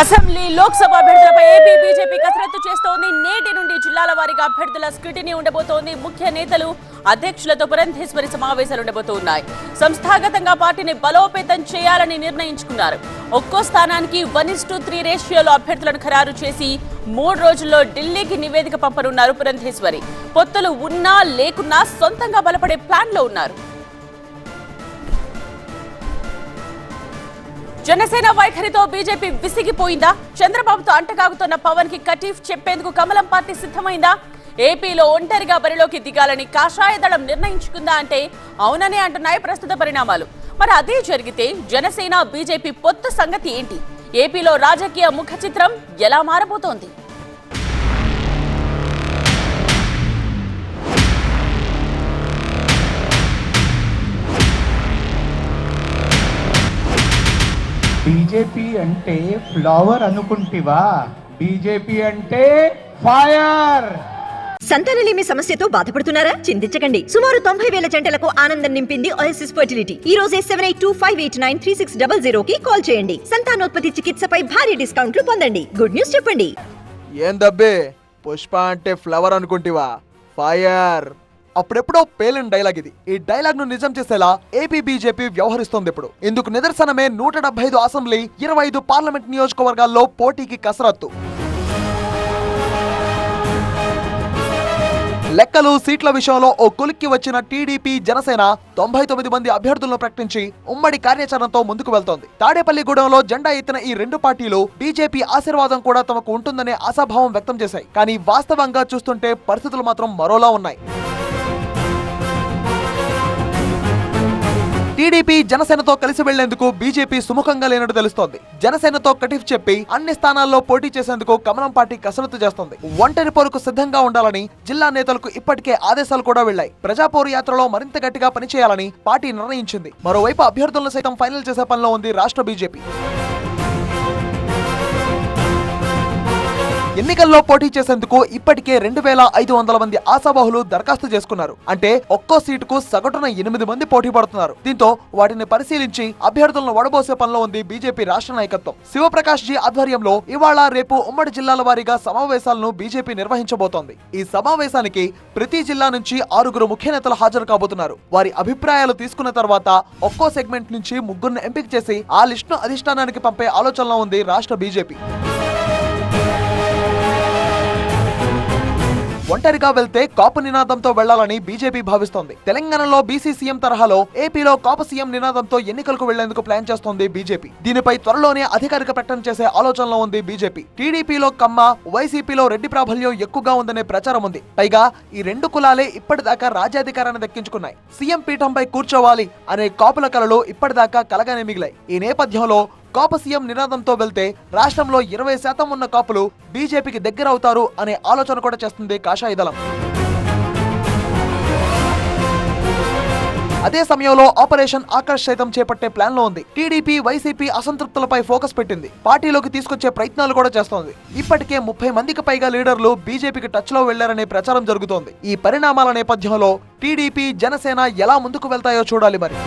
Assembly Lok Sabha అభ్యర్థులపై AP BJP కసరత్తు చేస్తోంది. నేటి నుండి జిల్లాల వారీగా అభ్యర్థుల స్క్రూటినీ ఉండబోతోంది. ముఖ్య నేతలు అధ్యక్షులతో పురంధేశ్వరి సమావేశాలు ఉండబోతున్నాయి. సంస్థాగతంగా పార్టీని బలోపేతం చేయాలని నిర్ణయించుకున్నారు. ఒక్కో స్థానానికి వన్ ఇస్ టు త్రీ రేషియోలో అభ్యర్థులను ఖరారు చేసి మూడు రోజుల్లో ఢిల్లీకి నివేదిక పంపనున్నారు పురంధేశ్వరి. పొత్తులు ఉన్నా లేకున్నా సొంతంగా బలపడే ప్లాన్లో ఉన్నారు. జనసేన వైఖరితో బీజేపీ విసిగిపోయిందా? చంద్రబాబుతో అంటకాగుతున్న పవన్కి కటీఫ్ చెప్పేందుకు కమలం పార్టీ సిద్ధమైందా? ఏపీలో ఒంటరిగా బరిలోకి దిగాలని కాషాయ దళం నిర్ణయించుకుందా అంటే అవుననే అంటున్నాయి ప్రస్తుత పరిణామాలు. మరి అదే జరిగితే జనసేన బీజేపీ పొత్తు సంగతి ఏంటి? ఏపీలో రాజకీయ ముఖ చిత్రం ఎలా మారబోతోంది? బీజేపీ అంటే ఫ్లవర్ అనుకుంటివా? బీజేపీ అంటే ఫైర్! సంతానలేమి సమస్యతో బాధపడుతున్నారా? చింతించకండి. సుమారు తొంభై వేల జంటలకు ఆనందం నింపింది ఓఎస్ఎస్ ఫర్టిలిటీ ఈ రోజే seven eight two five eight nine three six double zero కి కాల్ చేయండి. సంతానోత్పత్తి చికిత్సపై భారీ డిస్కౌంట్లు పొందండి. గుడ్ న్యూస్ చెప్పండి. ఏం దబ్బే పుష్ప అంటే ఫ్లవర్ అనుకుంటివా? ఫైర్! అప్పుడెప్పుడో పేలిన డైలాగ్ ఇది. ఈ డైలాగ్ను నిజం చేసేలా ఏపీ బీజేపీ వ్యవహరిస్తోంది ఇప్పుడు. ఇందుకు నిదర్శనమే నూట డెబ్బై ఐదు అసెంబ్లీ ఇరవై ఐదు పార్లమెంట్ నియోజకవర్గాల్లో పోటీకి కసరత్తు. లెక్కలు సీట్ల విషయంలో ఓ కొలిక్కి వచ్చిన టీడీపీ జనసేన తొంభై తొమ్మిది మంది అభ్యర్థులను ప్రకటించి ఉమ్మడి కార్యాచరణతో ముందుకు వెళ్తోంది. తాడేపల్లిగూడెంలో జెండా ఎత్తిన ఈ రెండు పార్టీలు బీజేపీ ఆశీర్వాదం కూడా తమకు ఉంటుందనే ఆశాభావం వ్యక్తం చేశాయి. కానీ వాస్తవంగా చూస్తుంటే పరిస్థితులు మాత్రం మరోలా ఉన్నాయి. టీడీపీ జనసేనతో కలిసి వెళ్ళేందుకు బీజేపీ సుముఖంగా లేనట్టు తెలుస్తోంది. జనసేనతో కటిఫ్ చెప్పి అన్ని స్థానాల్లో పోటీ చేసేందుకు కమలం పార్టీ కసరత్తు చేస్తోంది. ఒంటరి పోరుకు సిద్ధంగా ఉండాలని జిల్లా నేతలకు ఇప్పటికే ఆదేశాలు కూడా వెళ్ళాయి ప్రజాపోరు యాత్రలో మరింత గట్టిగా పనిచేయాలని పార్టీ నిర్ణయించింది. మరోవైపు అభ్యర్థులను సైతం ఫైనల్ చేసే పనిలో ఉంది రాష్ట్ర బీజేపీ. ఎన్నికల్లో పోటీ చేసేందుకు ఇప్పటికే రెండు వేల ఐదు వందల మంది ఆశాబాహులు దరఖాస్తు చేసుకున్నారు. అంటే ఒక్కో సీటుకు సగటున ఎనిమిది మంది పోటీ పడుతున్నారు. దీంతో వాటిని పరిశీలించి అభ్యర్థులను వడబోసే పనిలో ఉంది బీజేపీ రాష్ట్ర నాయకత్వం. శివప్రకాష్ జీ ఆధ్వర్యంలో ఇవాళ రేపు ఉమ్మడి జిల్లాల వారీగా సమావేశాలను బీజేపీ నిర్వహించబోతోంది. ఈ సమావేశానికి ప్రతి జిల్లా నుంచి ఆరుగురు ముఖ్య నేతలు హాజరు కాబోతున్నారు. వారి అభిప్రాయాలు తీసుకున్న తర్వాత ఒక్కో సెగ్మెంట్ నుంచి ముగ్గురిని ఎంపిక చేసి ఆ లిస్టును అధిష్టానానికి పంపే ఆలోచనలో ఉంది రాష్ట్ర బీజేపీ. ఒంటరిగా వెళ్తే కాపు నినాదంతో వెళ్ళాలని బీజేపీ భావిస్తోంది. తెలంగాణలో బీసీ సీఎం తరహాలో ఏపీలో కాపు సీఎం నినాదంతో ఎన్నికలకు వెళ్ళేందుకు ప్లాన్ చేస్తోంది బీజేపీ. దీనిపై త్వరలోనే అధికారిక ప్రకటన చేసే ఆలోచనలో ఉంది బీజేపీ. టీడీపీలో కమ్మ వైసీపీలో రెడ్డి ప్రాబల్యం ఎక్కువగా ఉందనే ప్రచారం ఉంది. పైగా ఈ రెండు కులాలే ఇప్పటిదాకా రాజ్యాధికారాన్ని దక్కించుకున్నాయి. సీఎం పీఠంపై కూర్చోవాలి అనే కాపుల కలలు ఇప్పటిదాకా కలగానే మిగిలాయి. ఈ నేపథ్యంలో కాపు సీఎం నినాదంతో వెళ్తే రాష్ట్రంలో ఇరవై శాతం ఉన్న కాపులు బీజేపీకి దగ్గర అవుతారు అనే ఆలోచన కూడా చేస్తుంది కాషాయ దళం. అదే సమయంలో ఆపరేషన్ ఆకర్ష్ సైతం చేపట్టే ప్లాన్లో ఉంది. టీడీపీ వైసీపీ అసంతృప్తులపై ఫోకస్ పెట్టింది. పార్టీలోకి తీసుకొచ్చే ప్రయత్నాలు కూడా చేస్తోంది. ఇప్పటికే ముప్పై మందికి పైగా లీడర్లు బీజేపీకి టచ్లో వెళ్ళారనే ప్రచారం జరుగుతోంది. ఈ పరిణామాల నేపథ్యంలో టీడీపీ జనసేన ఎలా ముందుకు వెళ్తాయో చూడాలి మరి.